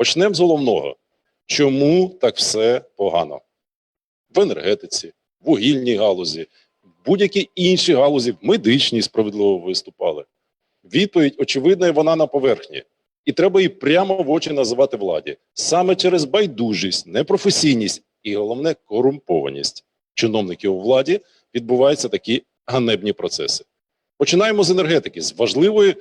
Почнемо з головного. Чому так все погано? В енергетиці, вугільній галузі, в будь-якій іншій галузі, в медичній справедливо виступали. Відповідь, очевидна, і вона на поверхні. І треба її прямо в очі називати владі. Саме через байдужість, непрофесійність і головне корумпованість чиновників у владі відбуваються такі ганебні процеси. Починаємо з енергетики, з важливої,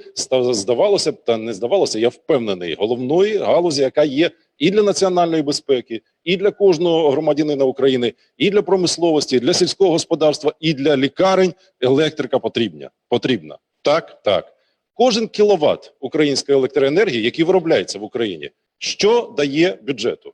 здавалося б, та не здавалося, я впевнений, головної галузі, яка є і для національної безпеки, і для кожного громадянина України, і для промисловості, і для сільського господарства, і для лікарень електрика потрібна. потрібна. Так, так. Кожен кіловат української електроенергії, який виробляється в Україні, що дає бюджету?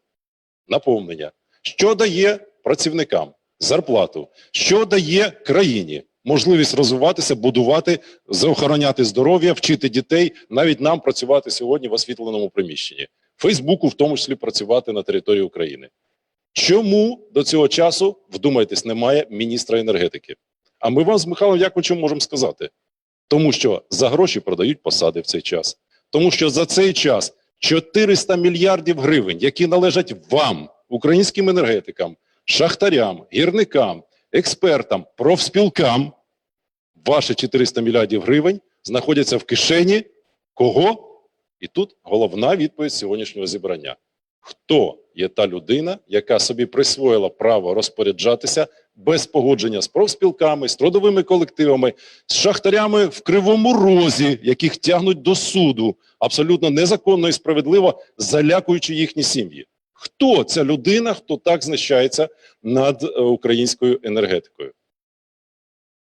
Наповнення. Що дає працівникам? Зарплату. Що дає країні? Можливість розвиватися, будувати, заохороняти здоров'я, вчити дітей, навіть нам працювати сьогодні в освітленому приміщенні. Фейсбуку, в тому числі, працювати на території України. Чому до цього часу, вдумайтесь, немає міністра енергетики? А ми вам з Михайлом Яковичем можемо сказати. Тому що за гроші продають посади в цей час. Тому що за цей час 400 мільярдів гривень, які належать вам, українським енергетикам, шахтарям, гірникам, експертам, профспілкам, ваші 400 мільярдів гривень знаходяться в кишені кого? І тут головна відповідь сьогоднішнього зібрання. Хто є та людина, яка собі присвоїла право розпоряджатися без погодження з профспілками, з трудовими колективами, з шахтарями в кривому розі, яких тягнуть до суду, абсолютно незаконно і справедливо залякуючи їхні сім'ї? Хто ця людина, хто так знущається над е, українською енергетикою?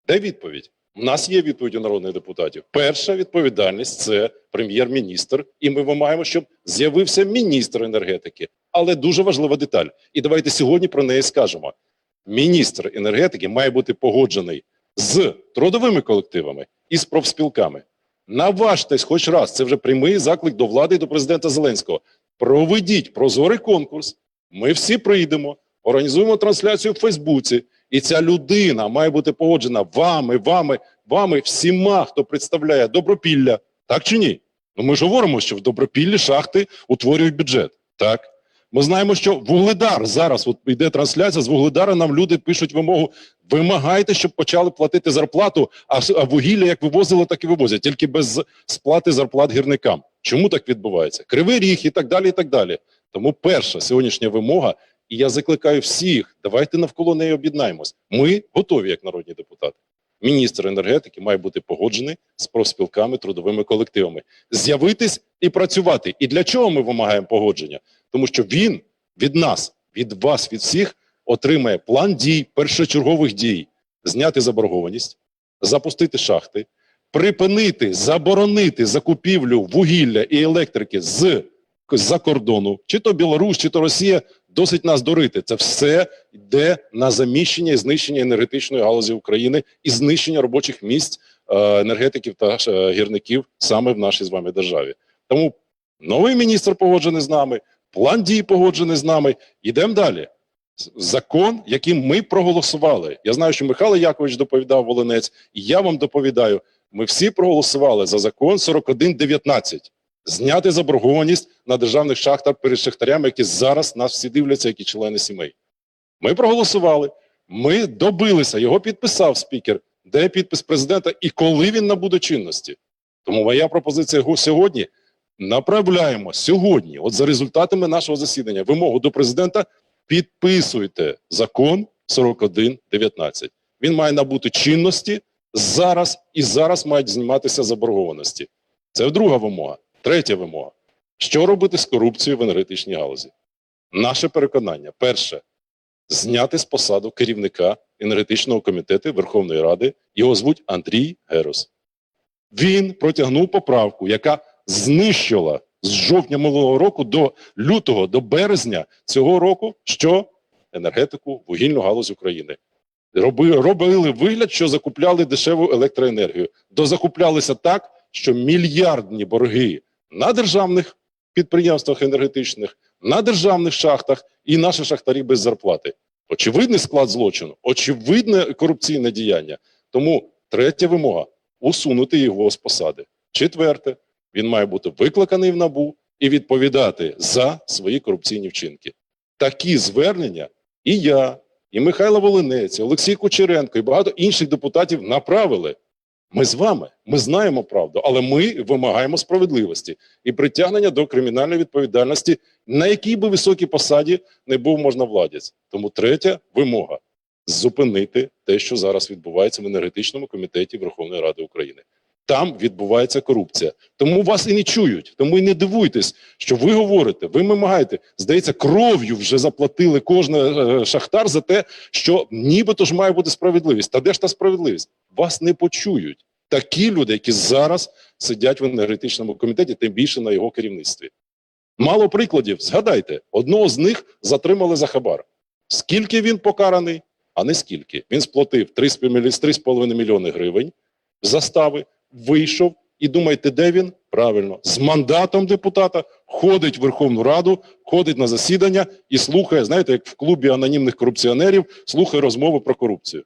Де відповідь? У нас є відповідь у народних депутатів. Перша відповідальність це прем'єр-міністр, і ми вимагаємо, щоб з'явився міністр енергетики. Але дуже важлива деталь. І давайте сьогодні про неї скажемо. Міністр енергетики має бути погоджений з трудовими колективами і з профспілками. Наважтесь хоч раз, це вже прямий заклик до влади і до президента Зеленського. Проведіть прозорий конкурс. Ми всі прийдемо, організуємо трансляцію в Фейсбуці. І ця людина має бути погоджена вами, вами, вами, всіма, хто представляє добропілля. Так чи ні? Ну ми ж говоримо, що в добропіллі шахти утворюють бюджет. Так. Ми знаємо, що Вугледар зараз от йде трансляція з Вугледара. Нам люди пишуть вимогу: вимагайте, щоб почали платити зарплату, а, вугілля як вивозили, так і вивозять, тільки без сплати зарплат гірникам. Чому так відбувається? Кривий ріг і так далі. І так далі. Тому перша сьогоднішня вимога, і я закликаю всіх, давайте навколо неї об'єднаємось. Ми готові, як народні депутати. Міністр енергетики має бути погоджений з профспілками, трудовими колективами, з'явитись і працювати. І для чого ми вимагаємо погодження? Тому що він від нас, від вас, від всіх отримає план дій, першочергових дій, зняти заборгованість, запустити шахти, припинити, заборонити закупівлю вугілля і електрики з з-за кордону, чи то Білорусь, чи то Росія, досить нас дурити. Це все йде на заміщення і знищення енергетичної галузі України і знищення робочих місць е, енергетиків та е, гірників саме в нашій з вами державі. Тому новий міністр погоджений з нами, план дій погоджений з нами. Йдемо далі. Закон, яким ми проголосували. Я знаю, що Михайло Якович доповідав Волинець, і я вам доповідаю. Ми всі проголосували за закон 4119. Зняти заборгованість на державних шахтах перед шахтарями, які зараз нас всі дивляться, які члени сімей. Ми проголосували, ми добилися, його підписав спікер, де підпис президента і коли він набуде чинності. Тому моя пропозиція сьогодні направляємо сьогодні, от за результатами нашого засідання, вимогу до президента підписуйте закон 4119. Він має набути чинності зараз і зараз мають зніматися заборгованості. Це друга вимога. Третя вимога. Що робити з корупцією в енергетичній галузі? Наше переконання: перше зняти з посаду керівника енергетичного комітету Верховної Ради. Його звуть Андрій Герос. Він протягнув поправку, яка знищила з жовтня минулого року до лютого, до березня цього року, що енергетику, вугільну галузь України. Роби, робили вигляд, що закупляли дешеву електроенергію. Дозакуплялися так, що мільярдні борги на державних підприємствах енергетичних, на державних шахтах і наші шахтарі без зарплати. Очевидний склад злочину, очевидне корупційне діяння. Тому третя вимога усунути його з посади. Четверте, він має бути викликаний в набу і відповідати за свої корупційні вчинки. Такі звернення і я, і Михайло Волинець, і Олексій Кучеренко, і багато інших депутатів направили. Ми з вами, ми знаємо правду, але ми вимагаємо справедливості і притягнення до кримінальної відповідальності, на якій би високій посаді не був можновладець. Тому третя вимога зупинити те, що зараз відбувається в енергетичному комітеті Верховної Ради України. Там відбувається корупція. Тому вас і не чують. Тому і не дивуйтесь, що ви говорите, ви вимагаєте. Здається, кров'ю вже заплатили кожен е, шахтар за те, що нібито ж має бути справедливість. Та де ж та справедливість? Вас не почують. Такі люди, які зараз сидять в енергетичному комітеті, тим більше на його керівництві. Мало прикладів. Згадайте, одного з них затримали за хабар. Скільки він покараний, а не скільки. Він сплатив 3,5 мільйони гривень застави, вийшов і думаєте, де він? Правильно, з мандатом депутата ходить в Верховну Раду, ходить на засідання і слухає, знаєте, як в клубі анонімних корупціонерів, слухає розмови про корупцію.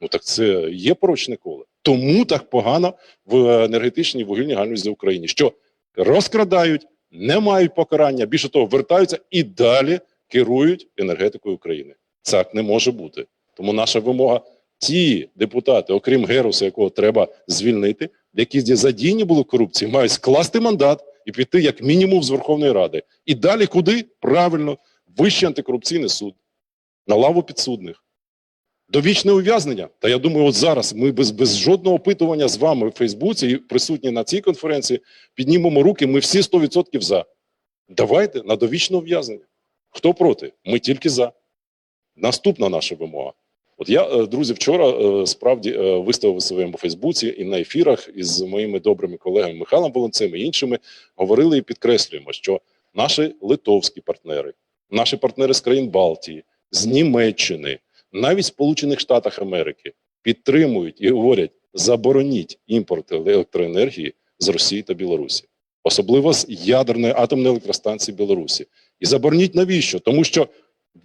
Ну так це є порочне коло. Тому так погано в енергетичній вугільній галузі в Україні, що розкрадають, не мають покарання, більше того, вертаються і далі керують енергетикою України. Так не може бути. Тому наша вимога ті депутати, окрім Геруса, якого треба звільнити, які задіяні були корупції, мають скласти мандат і піти як мінімум з Верховної Ради. І далі куди? Правильно, Вищий антикорупційний суд, на лаву підсудних. Довічне ув'язнення. Та я думаю, от зараз ми без, без жодного опитування з вами в Фейсбуці і присутні на цій конференції піднімемо руки, ми всі 100% за. Давайте на довічне ув'язнення. Хто проти? Ми тільки за. Наступна наша вимога. От я, е, друзі, вчора е, справді е, виставив у своєму Фейсбуці і на ефірах із моїми добрими колегами Михайлом Волонцем і іншими говорили і підкреслюємо, що наші литовські партнери, наші партнери з країн Балтії, з Німеччини, навіть Сполучених Штатах Америки підтримують і говорять: забороніть імпорт електроенергії з Росії та Білорусі, особливо з ядерної атомної електростанції Білорусі. І забороніть навіщо? Тому що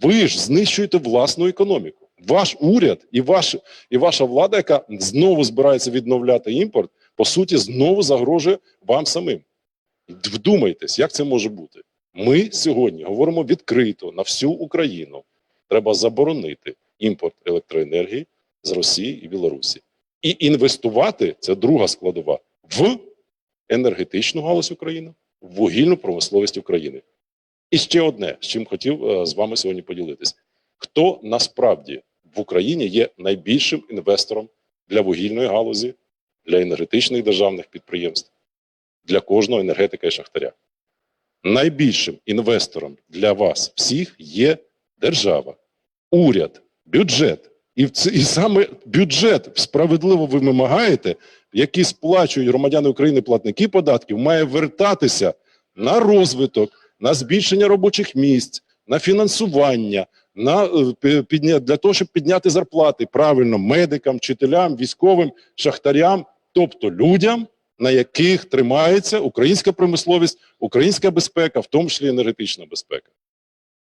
ви ж знищуєте власну економіку. Ваш уряд і ваш і ваша влада, яка знову збирається відновляти імпорт, по суті, знову загрожує вам самим. Вдумайтесь, як це може бути. Ми сьогодні говоримо відкрито на всю Україну. Треба заборонити імпорт електроенергії з Росії і Білорусі. І інвестувати це друга складова в енергетичну галузь України, в вугільну промисловість України. І ще одне, з чим хотів е, з вами сьогодні поділитись: хто насправді в Україні є найбільшим інвестором для вугільної галузі, для енергетичних державних підприємств, для кожного енергетика і шахтаря. Найбільшим інвестором для вас всіх є держава, уряд, бюджет. І, і саме бюджет справедливо ви вимагаєте, який сплачують громадяни України платники податків, має вертатися на розвиток, на збільшення робочих місць, на фінансування, на е, для того, щоб підняти зарплати правильно медикам, вчителям, військовим, шахтарям, тобто людям, на яких тримається українська промисловість, українська безпека, в тому числі енергетична безпека.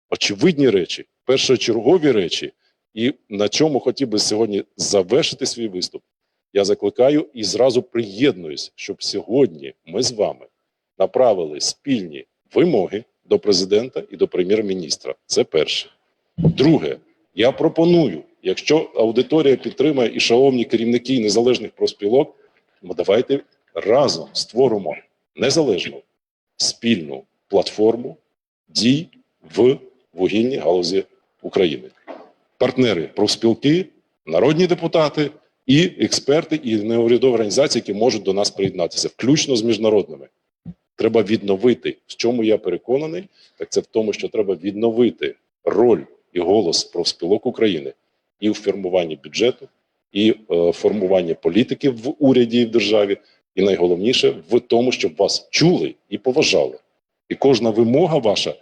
Очевидні речі, першочергові речі, і на чому хотів би сьогодні завершити свій виступ. Я закликаю і зразу приєднуюсь, щоб сьогодні ми з вами направили спільні вимоги до президента і до прем'єр-міністра. Це перше. Друге, я пропоную, якщо аудиторія підтримає і шановні керівники незалежних профспілок, ну давайте разом створимо незалежну спільну платформу дій в вугільній галузі України. Партнери профспілки, народні депутати і експерти, і неурядові організації, які можуть до нас приєднатися, включно з міжнародними. Треба відновити, в чому я переконаний, так це в тому, що треба відновити роль і голос профспілок України і в формуванні бюджету, і е, формуванні політики в уряді і в державі, і найголовніше в тому, щоб вас чули і поважали. І кожна вимога ваша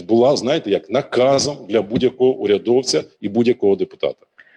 була, знаєте, як наказом для будь-якого урядовця і будь-якого депутата.